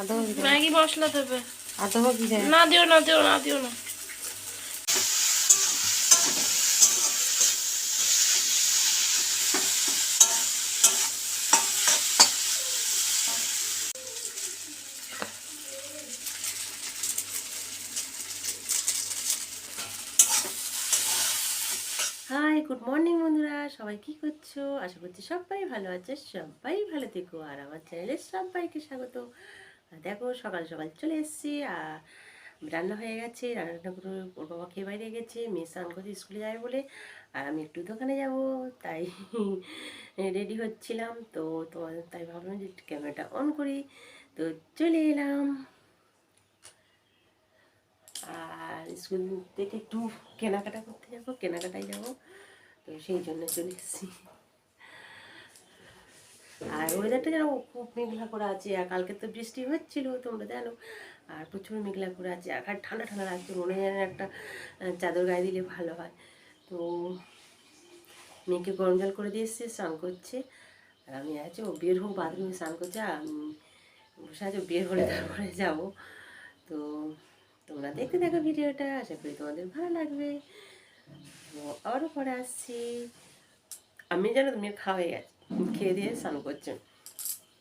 আদা। ম্যাগি মশলা দেবে। আদা না দিও না দিও না দিও না। হাই গুড মর্নিং বন্ধুরা। সবাই কি করছ? আশা করছি সবাই ভালো আছে সবাই ভালো থেকো। আর আমার চ্যানেলে সবাইকে স্বাগত। দেখো সকাল সকাল চলে এসেছি, আর রান্না হয়ে গেছে। রান্না করে ওর বাবা খেয়ে বাইরে গেছে, মেয়ে স্নান করতে স্কুলে যাবে বলে, আর আমি একটু দোকানে যাব, তাই রেডি হচ্ছিলাম। তো তোমাদের তাই ভাবলাম যে ক্যামেরাটা অন করি। তো চলে এলাম। আর স্কুল থেকে একটু কেনাকাটা করতে যাব, কেনাকাটায় যাব। তো সেই জন্য চলে এসেছি। আর ওয়েদারটা যেন খুব মেঘলা করে আছে, আর কালকে তো বৃষ্টি হচ্ছিল, তোমরা জানো। আর প্রচুর মেঘলা করে আছে আর ঠান্ডা ঠান্ডা লাগছে, মনে যেন একটা চাদর গায়ে দিলে ভালো হয়। তো মেয়েকে গরম জল করে দিয়ে এসছে, স্নান করছে। আর আমি আছে, ও বের হোক বাথরুমে স্নান করছে বসে আছে বের হলে তারপরে যাব। তো তোমরা দেখতে থাকো ভিডিওটা, আশা করি তোমাদের ভালো লাগবে। তো আবারও পরে আসছি। আমি জানো তুমি খাওয়া হয়ে গেছে। খেয়ে দিয়ে স্নান করছে।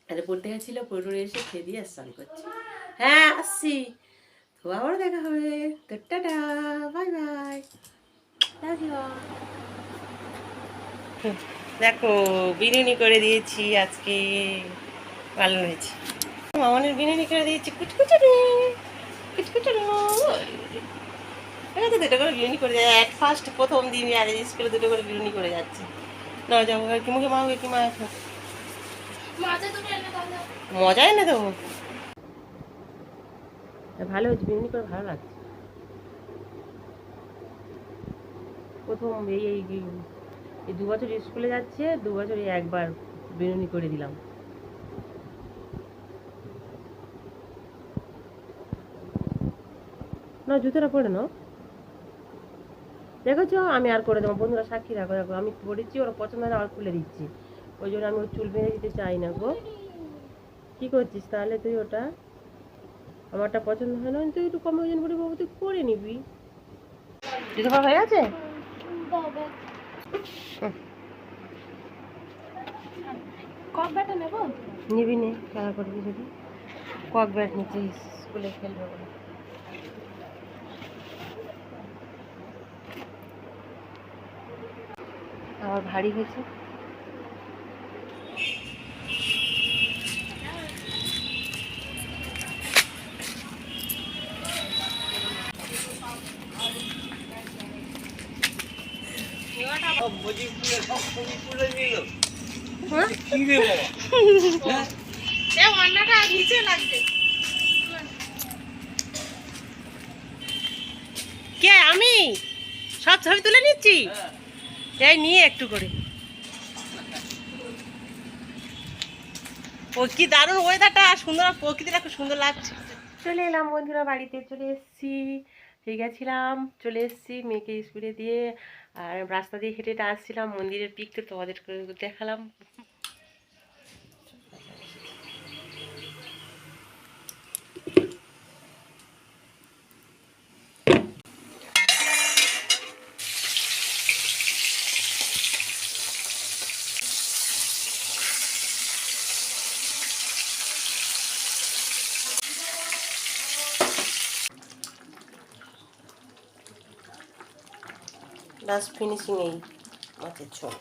আরে পড়তে গেছিল পড়ে এসে খেয়ে দিয়ে স্নান করছে। হ্যাঁ আসছি। তো দেখা হবে। তো টাটা বাই বাই। দেখো বিরিয়ানি করে দিয়েছি, আজকে ভালো হয়েছে। মামনের বিরিয়ানি করে দিয়েছি, কুচকুচুরি কুচকুচুরি। এটা তো দুটো করে বিরিয়ানি করে যায়। এক ফার্স্ট প্রথম দিন আর স্কুলে দুটো করে বিরিয়ানি করে যাচ্ছে। না যাব। কি মুখে মা কি মা এখন মাঝে এনে তো ভালো হয়েছে বিরিয়ানি করে ভালো লাগছে। প্রথম এই এই এই- দু বছর স্কুলে যাচ্ছে দু বছর একবার বিরিয়ানি করে দিলাম। না জুতোটা পরে নাও। দেখেছ? আমি আর করে দেবো। বন্ধুরা সাক্ষী রাখো দেখো। আমি পড়েছি ওরা পছন্দ হয় না আর খুলে দিচ্ছি। ওই জন্য আমি ওর চুল বেঁধে দিতে চাই না গো। কি করছিস তাহলে তুই ওটা? আমারটা পছন্দ হয় না। তুই একটু কম ওজন করে বাবু তুই করে নিবি। হয়ে গেছে? কক নেব? নিবি নে খেলা করবি যদি। কক ব্যাট নিচ্ছি স্কুলে খেলবে বলে। আবার ভারী হয়েছে। নিচে লাগবে। কে আমি? সব ছবি তুলে নিচ্ছি? এই নিয়ে একটু করে। ও কি দারুণ ওয়েদারটা সুন্দর, প্রকৃতিটা খুব সুন্দর লাগছে। চলে এলাম বন্ধুরা বাড়িতে, চলে এসেছি। ঠিক গেছিলাম চলে এসেছি মেয়েকে স্কুলে দিয়ে। আর রাস্তা দিয়ে হেঁটে হেঁটে আসছিলাম, মন্দিরের পিক তো তোমাদের দেখালাম। লাস্ট ফিনিশিং এই মাছের ঝোল।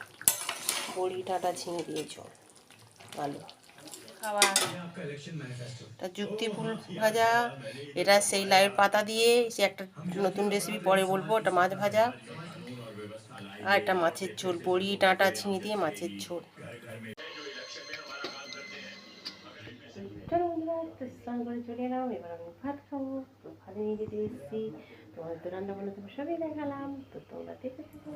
বড়ি ডাঁটা ঝিঙে দিয়ে ঝোল। ভালো। খাওয়া। এটা যুক্তি ফুল ভাজা এটা সেই লাইয়ের পাতা দিয়ে সে একটা নতুন রেসিপি পরে বলব এটা মাছ ভাজা। আর এটা মাছের ঝোল বড়ি ডাঁটা ঝিঙে দিয়ে মাছের ঝোল। চলো বন্ধুরা তো স্নান করে চলে এলাম এবার আমি ভাত খাব। তো নিয়ে যেতে এসেছি তোমাদের তো রান্না বান্না তোমার সবই দেখালাম তো তোমরা দেখে থাকো।